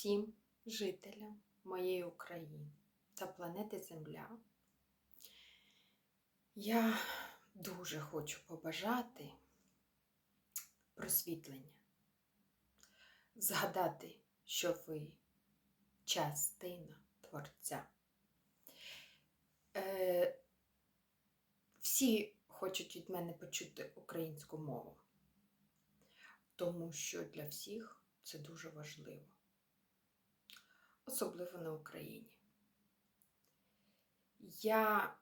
всім жителям моєї України та планети Земля. Я дуже хочу побажати просвітлення, згадати, що ви частина Творця. Е, всі хочуть від мене почути українську мову, тому що для всіх це дуже важливо, особливо на Україні. Я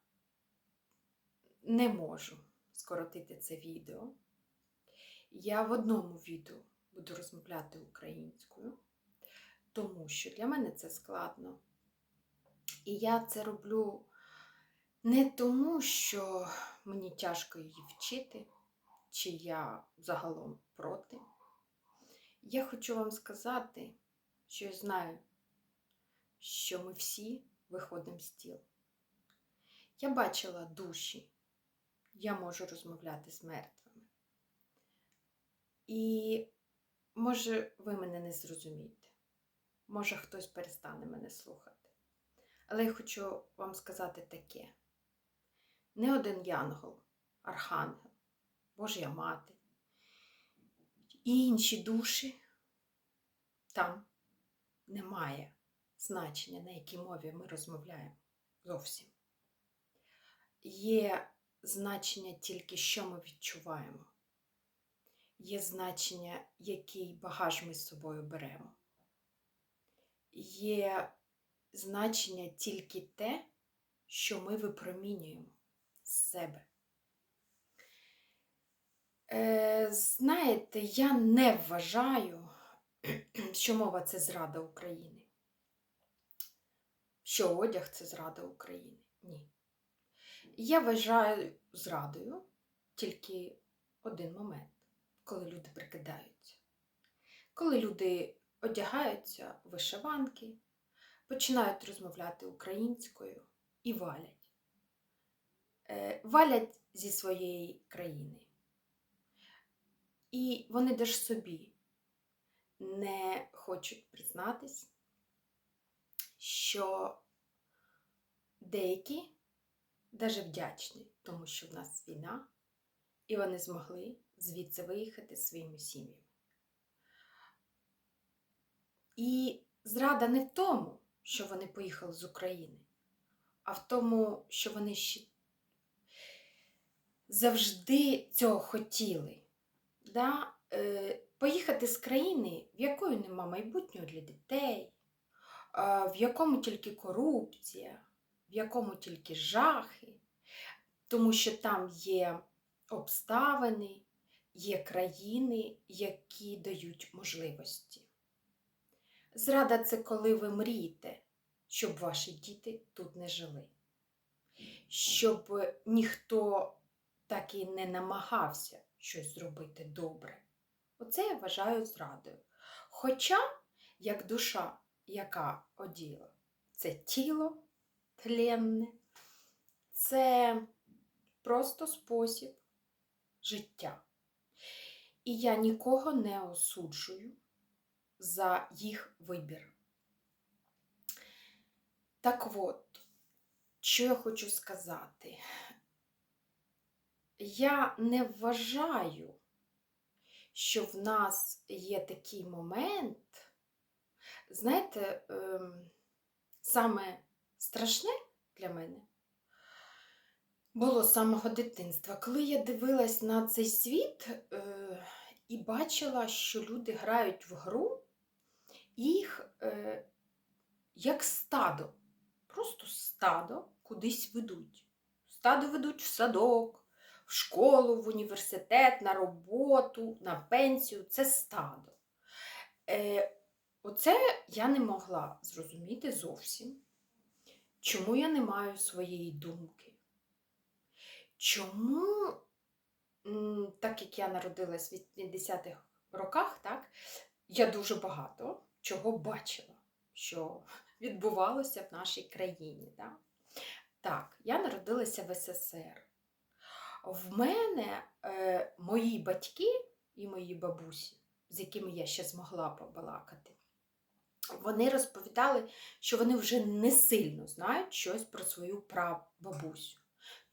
не можу скоротити це відео. Я в одному відео буду розмовляти українською, тому що для мене це складно. І я це роблю не тому, що мені тяжко її вчити, чи я загалом проти. Я хочу вам сказати, що я знаю, що ми всі виходимо з тіл. Я бачила душі, я можу розмовляти з мертвими. І може ви мене не зрозумієте, може хтось перестане мене слухати. Але я хочу вам сказати таке: не один янгол, архангел, Божя мати і інші душі там немає значення, на якій мові ми розмовляємо зовсім. Є значення тільки, що ми відчуваємо. Є значення, який багаж ми з собою беремо. Є значення тільки те, що ми випромінюємо з себе. Е, знаєте, я не вважаю, що мова це зрада України. Що одяг це зрада України. Ні. Я вважаю зрадою тільки один момент, коли люди прикидаються. Коли люди одягаються вишиванки, починають розмовляти українською і валять. Е, валять зі своєї країни. І вони теж собі не хочуть признатись, що деякі даже вдячні, тому що в нас війна, і вони змогли звідси виїхати своїми сім'ями. І зрада не в тому, що вони поїхали з України, а в тому, що вони ще завжди цього хотіли. Да? Е, Поїхати з країни, в якої нема майбутнього для дітей, в якому тільки корупція, в якому тільки жахи, тому що там є обставини, є країни, які дають можливості. Зрада це коли ви мрієте, щоб ваші діти тут не жили, щоб ніхто так і не намагався щось зробити добре. Оце я вважаю зрадою. Хоча, як душа, яка оділа, це тіло тленне, це просто спосіб життя. І я нікого не осуджую за їх вибір. Так от, що я хочу сказати? Я не вважаю, що в нас є такий момент, знаєте, ем, саме страшне для мене було з самого дитинства. Коли я дивилась на цей світ е, і бачила, що люди грають в гру, їх е, як стадо, просто стадо кудись ведуть. Стадо ведуть в садок, в школу, в університет, на роботу, на пенсію це стадо. Оце я не могла зрозуміти зовсім. Чому я не маю своєї думки? Чому, так як я народилась в 80-х роках, так, я дуже багато чого бачила, що відбувалося в нашій країні. Так, так я народилася в СССР. В мене е, мої батьки і мої бабусі, з якими я ще змогла побалакати, вони розповідали, що вони вже не сильно знають щось про свою прабабусю.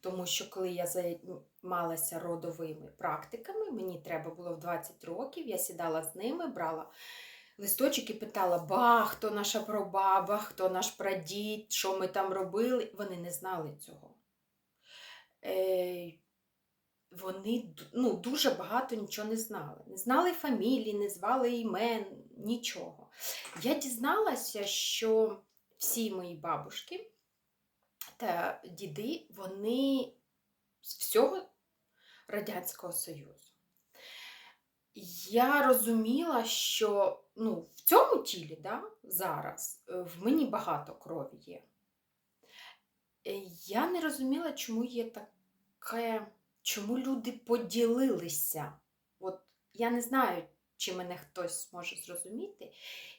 Тому що коли я займалася родовими практиками, мені треба було в 20 років, я сідала з ними, брала листочок і питала, ба, хто наша прабаба, хто наш прадід, що ми там робили. Вони не знали цього. Е, вони ну, дуже багато нічого не знали. Не знали фамілії, не звали імен, нічого. Я дізналася, що всі мої бабушки та діди, вони з всього Радянського Союзу. Я розуміла, що ну, в цьому тілі да, зараз е, в мені багато крові є. Е, я не розуміла, чому є таке, чому люди поділилися. От я не знаю, чи мене хтось може зрозуміти.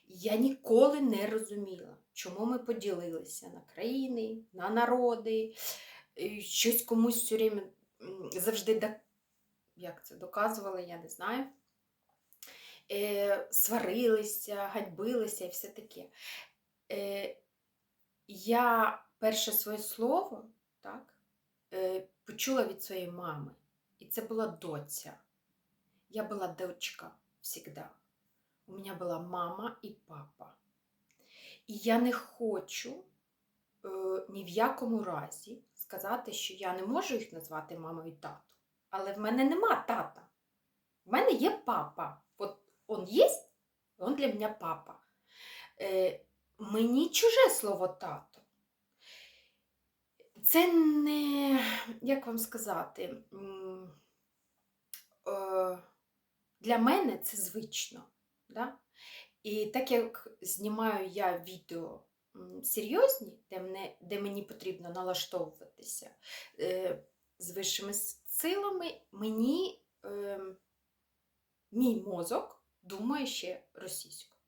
Я ніколи не розуміла, чому ми поділилися на країни, на народи, щось комусь все время завжди як це доказували, я не знаю. Е, Сварилися, ганьбилися і все таке. Е, Я перше своє слово так, е, почула від своєї мами. І це була доця. Я була дочка завжди. У мене була мама і папа. І я не хочу е, ні в якому разі сказати, що я не можу їх назвати мамою і татом. Але в мене нема тата. В мене є папа. От он є, он для мене папа. Е, Мені чуже слово тато. Це не, як вам сказати, е, для мене це звично. Да? І так як знімаю я відео серйозні, де мене, де мені потрібно налаштовуватися е, з вищими силами, мені е, мій мозок думає ще російською.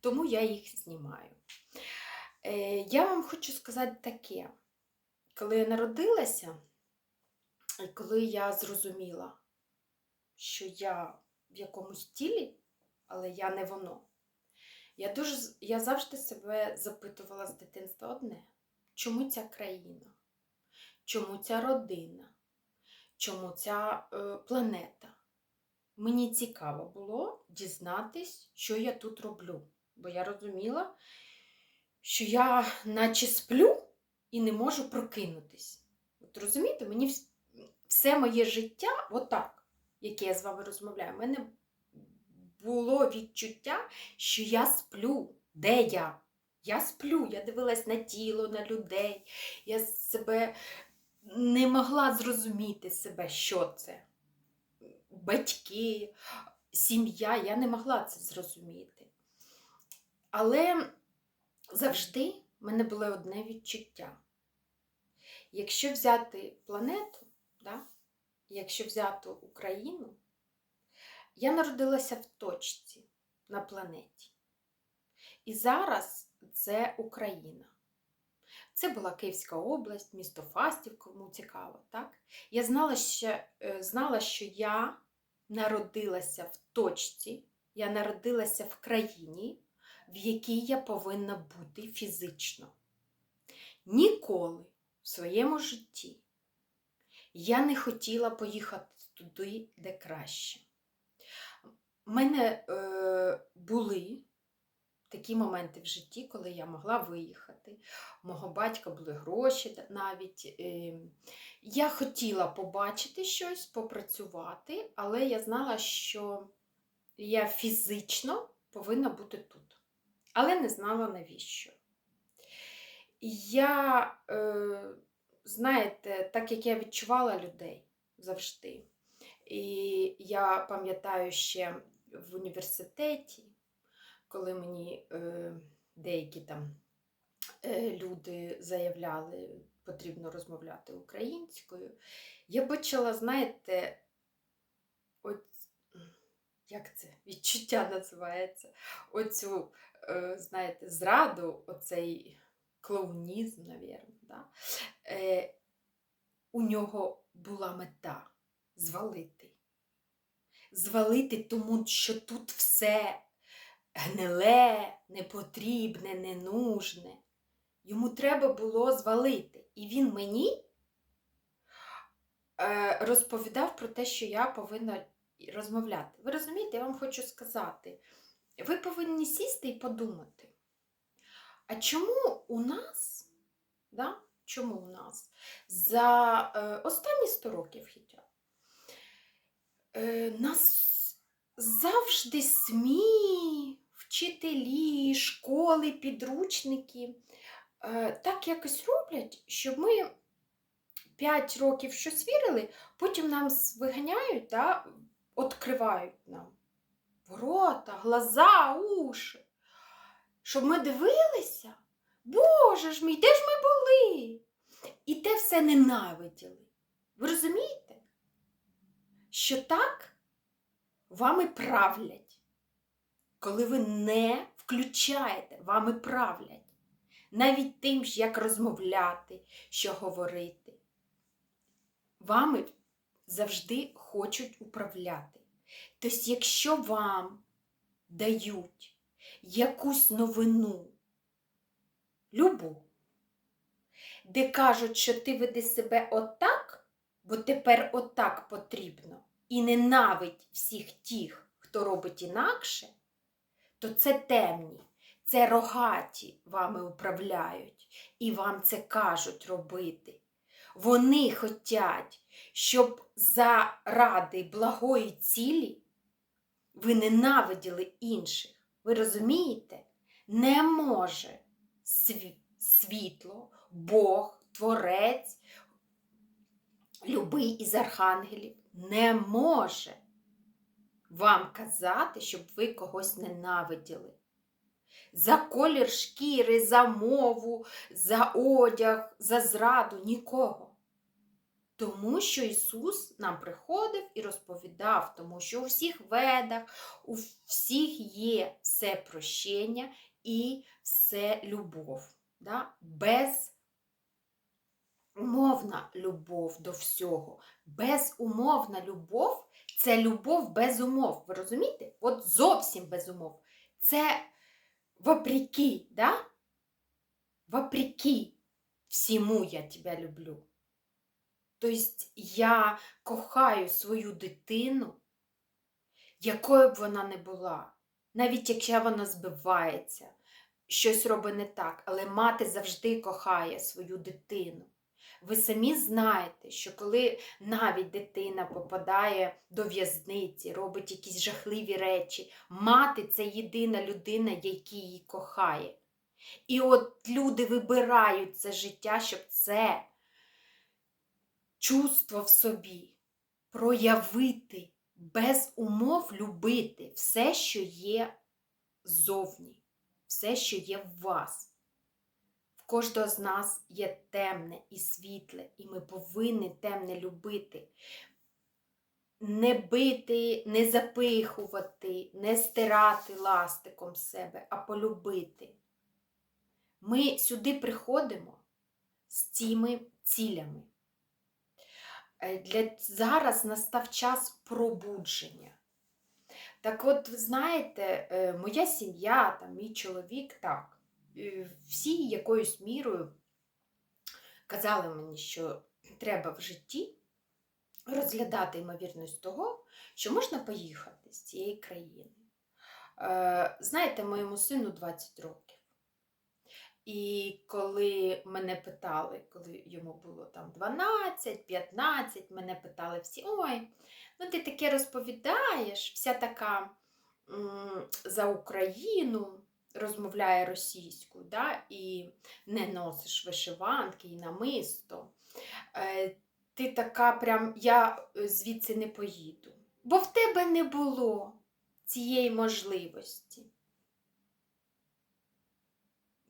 Тому я їх знімаю. Е, Я вам хочу сказати таке, коли я народилася, і коли я зрозуміла, що я в якомусь тілі, але я не воно. Я дуже, я завжди себе запитувала з дитинства одне: чому ця країна? Чому ця родина? Чому ця е, планета? Мені цікаво було дізнатись, що я тут роблю. Бо я розуміла, що я наче сплю і не можу прокинутись. От розумієте, мені все моє життя, отак яке я з вами розмовляю, в мене було відчуття, що я сплю. Де я? Я сплю, я дивилась на тіло, на людей. Я себе не могла зрозуміти себе, що це. Батьки, сім'я, я не могла це зрозуміти. Але завжди в мене було одне відчуття. Якщо взяти планету, да, якщо взяти Україну, я народилася в точці на планеті. І зараз це Україна. Це була Київська область, місто Фастів, кому цікаво. так? Я знала, що, е, знала, що я народилася в точці, я народилася в країні, в якій я повинна бути фізично. Ніколи в своєму житті я не хотіла поїхати туди, де краще. У мене е, були такі моменти в житті, коли я могла виїхати. У мого батька були гроші навіть. Е, я хотіла побачити щось, попрацювати, але я знала, що я фізично повинна бути тут. Але не знала навіщо. Я е, знаєте, так як я відчувала людей завжди. І я пам'ятаю ще в університеті, коли мені е, деякі там е, люди заявляли, потрібно розмовляти українською, я почала, знаєте, от, як це відчуття називається, оцю, е, знаєте, зраду, оцей клоунізм, навірно, да? е, у нього була мета звалити. Звалити, тому що тут все гниле, непотрібне, ненужне. Йому треба було звалити. І він мені е, розповідав про те, що я повинна розмовляти. Ви розумієте, я вам хочу сказати, ви повинні сісти і подумати. А чому у нас, да? чому у нас за е, останні 100 років життя е, нас завжди СМІ, вчителі, школи, підручники е, так якось роблять, щоб ми 5 років щось вірили, потім нам виганяють, да, відкривають нам ворота, глаза, уші. Щоб ми дивилися, Боже ж мій, де ж ми були? І те все ненавиділи. Ви розумієте? Що так вами правлять. Коли ви не включаєте, вами правлять. Навіть тим, як розмовляти, що говорити. Вами завжди хочуть управляти. Тобто, якщо вам дають якусь новину, любу, де кажуть, що ти веди себе отак, бо тепер отак потрібно, і ненавидь всіх тих, хто робить інакше, то це темні, це рогаті вами управляють і вам це кажуть робити. Вони хочуть, щоб заради благої цілі ви ненавиділи інших. Ви розумієте? Не може світло, Бог, Творець, любий із архангелів не може вам казати, щоб ви когось ненавиділи. За колір шкіри, за мову, за одяг, за зраду нікого. Тому що Ісус нам приходив і розповідав, тому що у всіх ведах, у всіх є все прощення і все любов. Да? Безумовна любов до всього. Безумовна любов це любов без умов. Ви розумієте? От зовсім без умов. Це вопреки, да? Вопреки всьому я тебе люблю. Тобто я кохаю свою дитину, якою б вона не була, навіть якщо вона збивається, щось робить не так, але мати завжди кохає свою дитину. Ви самі знаєте, що коли навіть дитина попадає до в'язниці, робить якісь жахливі речі, мати це єдина людина, яка її кохає. І от люди вибирають це життя, щоб це чувство в собі проявити, без умов любити все, що є ззовні, все, що є в вас. В кожного з нас є темне і світле, і ми повинні темне любити. Не бити, не запихувати, не стирати ластиком себе, а полюбити. Ми сюди приходимо з цими цілями. Е, Для зараз настав час пробудження. Так от, ви знаєте, е, моя сім'я, там, мій чоловік, так, всі якоюсь мірою казали мені, що треба в житті розглядати ймовірність того, що можна поїхати з цієї країни. Е, Знаєте, моєму сину 20 років. І коли мене питали, коли йому було там 12, 15, мене питали всі: ой, ну ти таке розповідаєш, вся така м, за Україну розмовляє російською, да, і не носиш вишиванки і намисто. Е, ти така прям, я звідси не поїду. Бо в тебе не було цієї можливості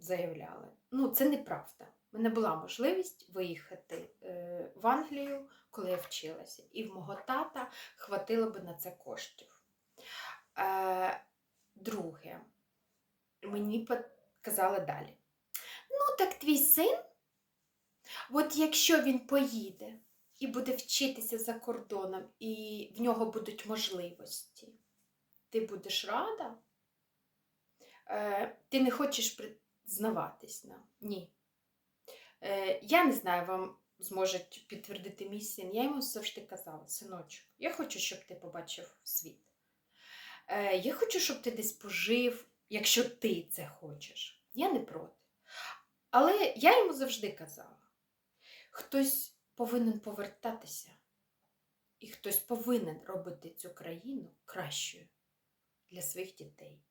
заявляли. Ну, це неправда. У мене була можливість виїхати е, в Англію, коли я вчилася, і в мого тата хватило би на це коштів. Е, друге, мені казали далі. Ну, так твій син, от якщо він поїде і буде вчитися за кордоном, і в нього будуть можливості, ти будеш рада? Е, ти не хочеш признаватись нам. Ні. Е, я не знаю, вам зможуть підтвердити мій син. Я йому завжди казала, синочок, я хочу, щоб ти побачив світ. Е, я хочу, щоб ти десь пожив, якщо ти це хочеш. Я не проти. Але я йому завжди казала: хтось повинен повертатися, і хтось повинен робити цю країну кращою для своїх дітей.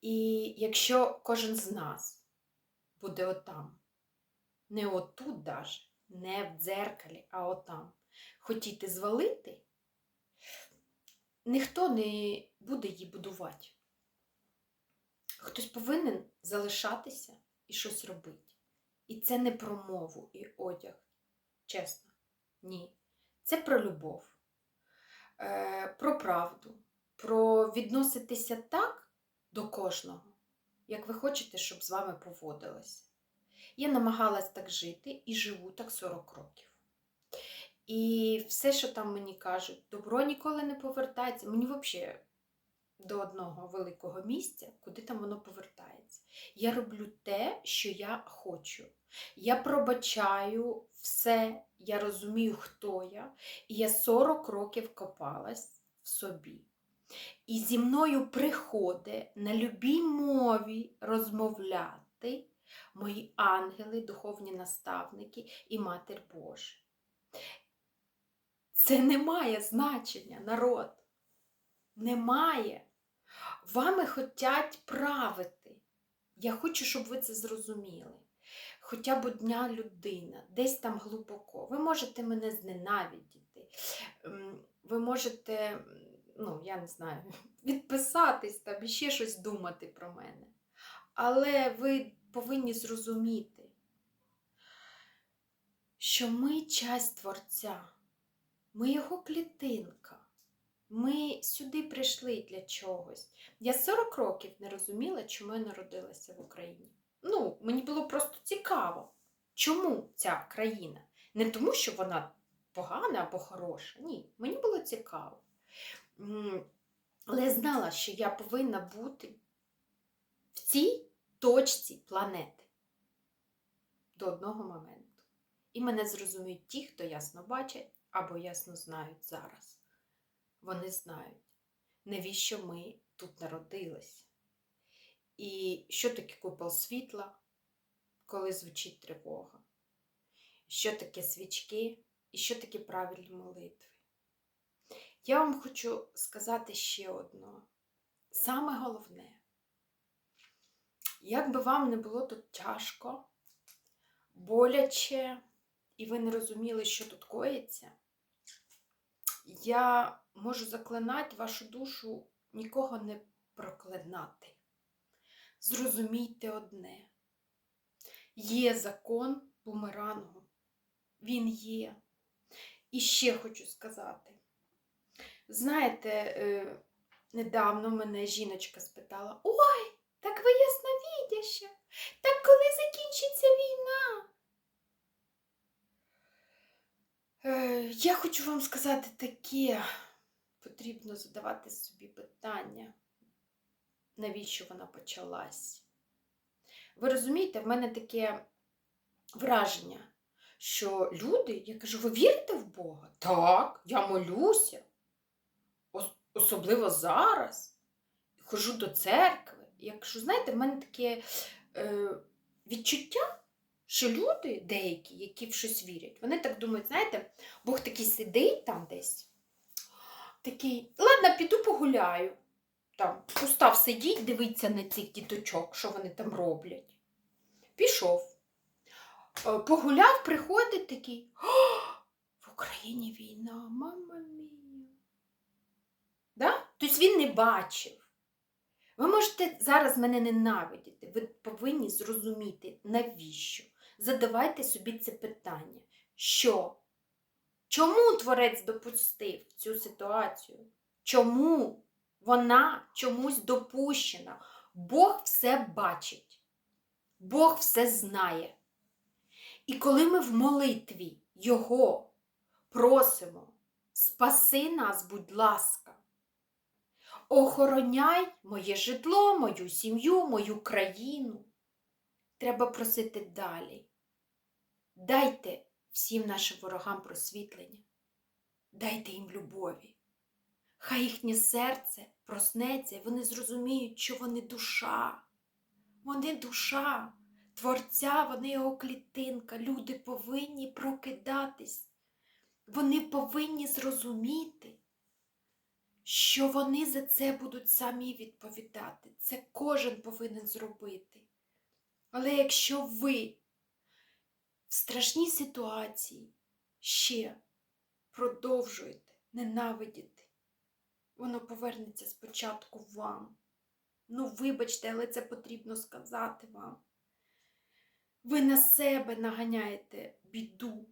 І якщо кожен з нас буде отам, не отут даже, не в дзеркалі, а отам, хотіти звалити, ніхто не буде її будувати. Хтось повинен залишатися і щось робити. І це не про мову і одяг. Чесно. Ні. Це про любов, е, про правду, про відноситися так до кожного, як ви хочете, щоб з вами поводилося. Я намагалась так жити і живу так 40 років. І все, що там мені кажуть, добро ніколи не повертається. Мені взагалі до одного великого місця, куди там воно повертається. Я роблю те, що я хочу. Я пробачаю все, я розумію, хто я, і я 40 років копалась в собі. І зі мною приходить на любій мові розмовляти мої ангели, духовні наставники і Матір Божа. Це не має значення, народ. Немає. Вами хотять правити. Я хочу, щоб ви це зрозуміли. Хоча б одня людина, десь там глибоко. Ви можете мене зненавидіти. Ви можете, ну, я не знаю, відписатись там ще щось думати про мене. Але ви повинні зрозуміти, що ми часть Творця, ми його клітинка. Ми сюди прийшли для чогось. Я 40 років не розуміла, чому я народилася в Україні. Ну, мені було просто цікаво, чому ця країна. Не тому, що вона погана або хороша. Ні, мені було цікаво. Але я знала, що я повинна бути в цій точці планети до одного моменту. І мене зрозуміють ті, хто ясно бачать або ясно знають зараз. Вони знають, навіщо ми тут народились. І що таке купол світла, коли звучить тривога, що таке свічки і що таке правильні молитви. Я вам хочу сказати ще одно. Саме головне, як би вам не було тут тяжко, боляче, і ви не розуміли, що тут коїться, я можу заклинати вашу душу нікого не проклинати. Зрозумійте одне: є закон бумерангу, він є. І ще хочу сказати. Знаєте, е, недавно мене жіночка спитала: Ой, так ви ясновідяща, так коли закінчиться війна? Е, Я хочу вам сказати таке, потрібно задавати собі питання, навіщо вона почалась. Ви розумієте, в мене таке враження, що люди, я кажу, ви вірите в Бога? Так, я молюся. Ос- Особливо зараз. Хожу до церкви. Я кажу, знаєте, в мене таке е, відчуття, що люди деякі, які в щось вірять, вони так думають, знаєте, Бог такий сидить там десь, такий, ладно, піду погуляю. Там, устав сидіть, дивиться на цих діточок, що вони там роблять. Пішов. Е, Погуляв, приходить такий. «О, в Україні війна, мама мія. Тобто він не бачив. Ви можете зараз мене ненавидіти, ви повинні зрозуміти, навіщо. Задавайте собі це питання. Що? Чому творець допустив цю ситуацію? Чому вона чомусь допущена? Бог все бачить, Бог все знає. І коли ми в молитві Його просимо, спаси нас, будь ласка, Охороняй моє житло, мою сім'ю, мою країну. Треба просити далі. Дайте всім нашим ворогам просвітлення, дайте їм любові. Хай їхнє серце проснеться, і вони зрозуміють, що вони душа. Вони душа, творця, вони його клітинка. Люди повинні прокидатись. Вони повинні зрозуміти, що вони за це будуть самі відповідати. Це кожен повинен зробити. Але якщо ви в страшній ситуації ще продовжуєте ненавидіти, воно повернеться спочатку вам. Ну, вибачте, але це потрібно сказати вам. Ви на себе наганяєте біду,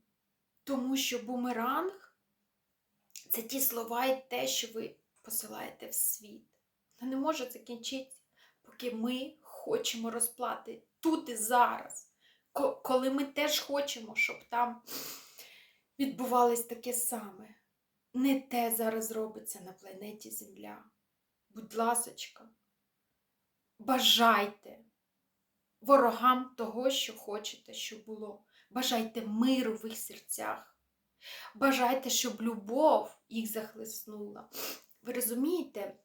тому що бумеранг це ті слова і те, що ви посилаєте в світ. Воно не може закінчитися, поки ми хочемо розплати тут і зараз. Коли ми теж хочемо, щоб там відбувалось таке саме. Не те зараз робиться на планеті Земля. Будь ласочка, бажайте ворогам того, що хочете, щоб було. Бажайте миру в їх серцях. Бажайте, щоб любов їх захлеснула. Ви розумієте,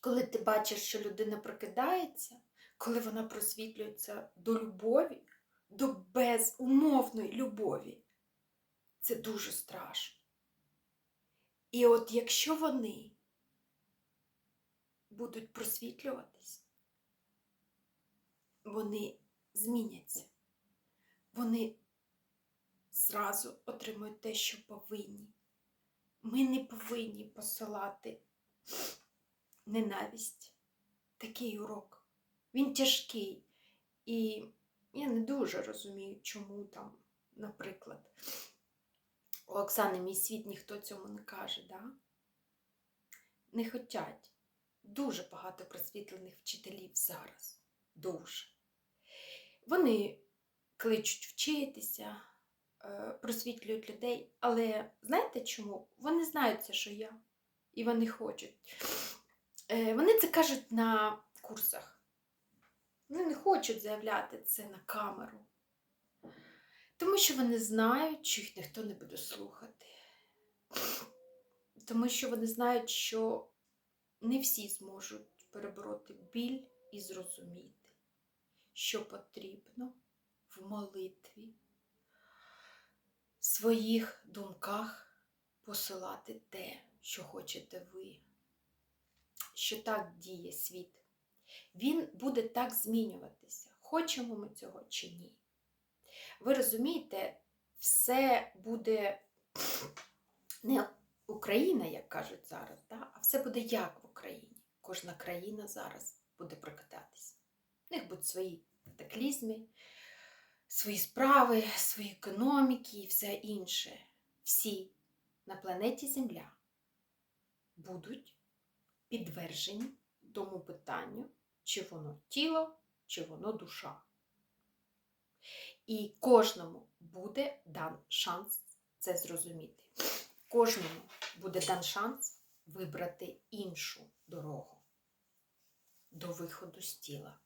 коли ти бачиш, що людина прокидається, коли вона просвітлюється до любові, до безумовної любові, це дуже страшно. І от якщо вони будуть просвітлюватись, вони зміняться. Вони зразу отримують те, що повинні. Ми не повинні посилати ненависть. Такий урок. Він тяжкий. І я не дуже розумію, чому там, наприклад, у Оксани мій світ ніхто цьому не каже, да? Не хотять. Дуже багато просвітлених вчителів зараз. Дуже. Вони кличуть вчитися, просвітлюють людей, але знаєте чому? Вони знають що я, і вони хочуть. Е, Вони це кажуть на курсах. Вони не хочуть заявляти це на камеру. Тому що вони знають, що їх ніхто не буде слухати. Тому що вони знають, що не всі зможуть перебороти біль і зрозуміти, що потрібно в молитві, своїх думках посилати те, що хочете ви, що так діє світ. Він буде так змінюватися, хочемо ми цього чи ні. Ви розумієте, все буде не Україна, як кажуть зараз, да? а все буде як в Україні. Кожна країна зараз буде прокидатися. У них будуть свої катаклізми, свої справи, свої економіки і все інше. Всі на планеті Земля будуть підтверджені тому питанню, чи воно тіло, чи воно душа. І кожному буде дан шанс це зрозуміти. Кожному буде дан шанс вибрати іншу дорогу до виходу з тіла.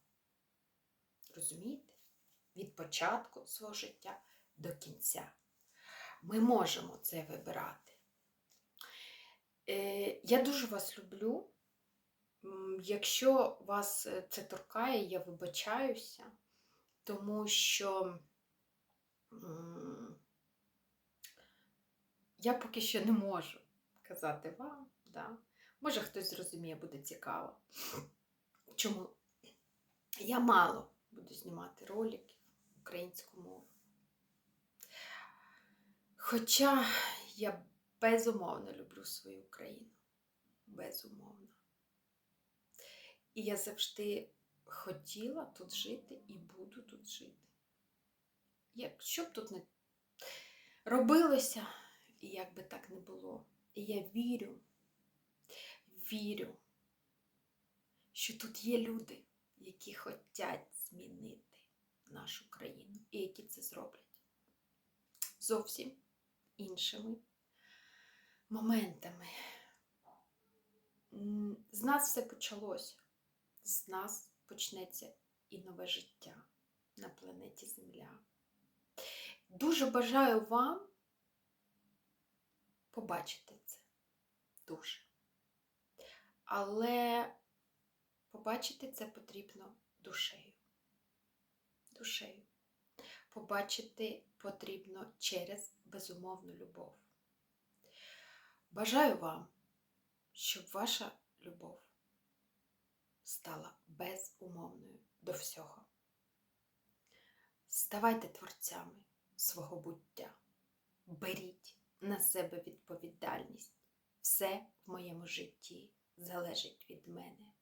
Розумієте? Від початку свого життя до кінця. Ми можемо це вибирати. Е, я дуже вас люблю. Якщо вас е, це торкає, я вибачаюся, тому що я поки що не можу казати вам. Да? Може, хтось зрозуміє, буде цікаво. Чому я мало буду знімати роликів українську мову. Хоча я безумовно люблю свою Україну. Безумовно. І я завжди хотіла тут жити і буду тут жити. Якщо б тут не робилося, і як би так не було. І я вірю, вірю, що тут є люди, які хочуть змінити нашу країну і які це зроблять зовсім іншими моментами. з нас все почалося. З нас почнеться і нове життя на планеті Земля. Дуже бажаю вам побачити це. Дуже. Але побачити це потрібно душею. Душею. Побачити потрібно через безумовну любов. Бажаю вам, щоб ваша любов стала безумовною до всього. Ставайте творцями свого буття. Беріть на себе відповідальність. Все в моєму житті залежить від мене.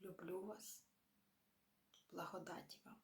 Люблю вас. Благодаті вам.